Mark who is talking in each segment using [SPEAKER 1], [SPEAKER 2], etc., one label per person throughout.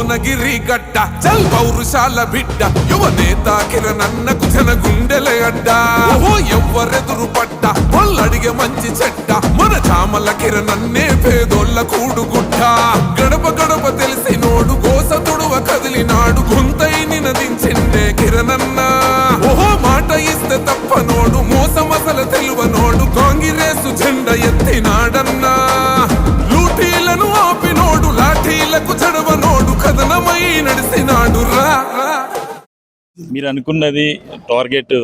[SPEAKER 1] భువనగిరి గడ్డ. చల్ పౌరుషాల బిడ్డ. యువ నేత కిరణన్నకు జన గుండెల అడ్డ. ఓ ఎవ్వరెదురు పడ్డ. వాళ్ళడిగే మంచి చెడ్డ. మన చామల కిరణన్నే పేదోళ్ళ కూడుగుడ్డ. గడప గడప తెలిసి నోడు గోస తుడువ కదిలినాడు గుంతై నినదించిండే కిరణన్న. ఓహో మాట ఇస్తే తప్ప నోడు మోసమసల తెలువ నోడు కాంగిరేసు జెండ ఎత్తినాడన్నా లూటీలను
[SPEAKER 2] మీరు అనుకున్నది టార్గెట్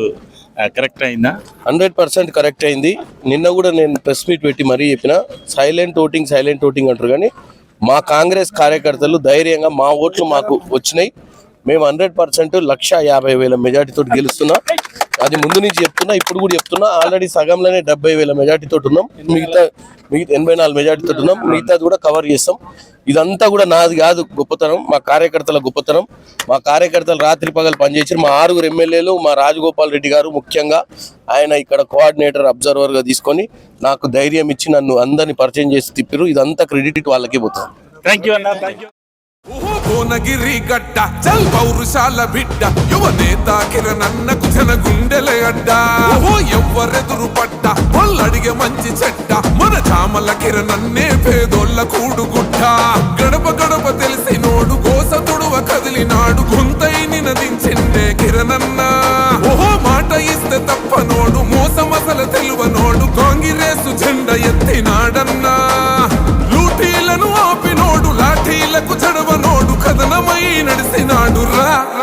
[SPEAKER 2] కరెక్ట్ అయిందా?
[SPEAKER 3] హండ్రెడ్ పర్సెంట్ కరెక్ట్ అయింది. నిన్న కూడా నేను ప్రెస్ మీట్ పెట్టి మరీ చెప్పిన సైలెంట్ ఓటింగ్ సైలెంట్ ఓటింగ్ అంటారు కానీ మా కాంగ్రెస్ కార్యకర్తలు ధైర్యంగా మా ఓట్లు మాకు వచ్చినాయి. మేము హండ్రెడ్ పర్సెంట్ లక్ష యాభై వేల మెజార్టీతో గెలుస్తున్నాం. అది ముందు నుంచి చెప్తున్నా ఇప్పుడు కూడా చెప్తున్నా. ఆల్రెడీ సగంలోనే డెబ్బై వేల మెజార్టీతో ఉన్నాం. మిగతా మిగతా ఎనభై నాలుగు మెజార్టీతో ఉన్నాం. మిగతాది కూడా కవర్ చేస్తాం. ఇదంతా కూడా నాది కాదు గొప్పతనం. మా కార్యకర్తల గొప్పతనం. మా కార్యకర్తలు రాత్రి పగలు పనిచేసారు మా ఆరుగురు ఎమ్మెల్యేలు మా రాజగోపాల్ రెడ్డి గారు ముఖ్యంగా ఆయన ఇక్కడ కోఆర్డినేటర్ అబ్జర్వర్గా తీసుకొని నాకు ధైర్యం ఇచ్చి నన్ను అందరిని పరిచయం చేసి తిప్పారు ఇదంతా క్రెడిట్ వాళ్ళకే పోతుంది.
[SPEAKER 2] థ్యాంక్ యూ అన్న థ్యాంక్ యూ
[SPEAKER 1] కోనగిరి గడ్డ. చల్. పౌరుషాల బిడ్డ. యువ నేత కిరణన్నకు జన గుండెల అడ్డ. ఓ ఎవ్వరెదురు పడ్డ. పొల్లడిగే మంచి చెడ్డ. మన చామల కిరణన్నే పేదోళ్ళ కూడుగుడ్డ. గడప గడప తెలిసి నోడు గోస తుడువ కదిలినాడు గొంతై నినదించిండే కిరణన్న ఓహో మాట ఇస్తే తప్ప నోడు మోసమసల తెలువ నోడు కాంగిరేసు జెండ ఎత్తినాడన్నా లూటీలను ఆపినోడు లాఠీలకు చడవనోడు కథనమై నడిసినాడు రా రా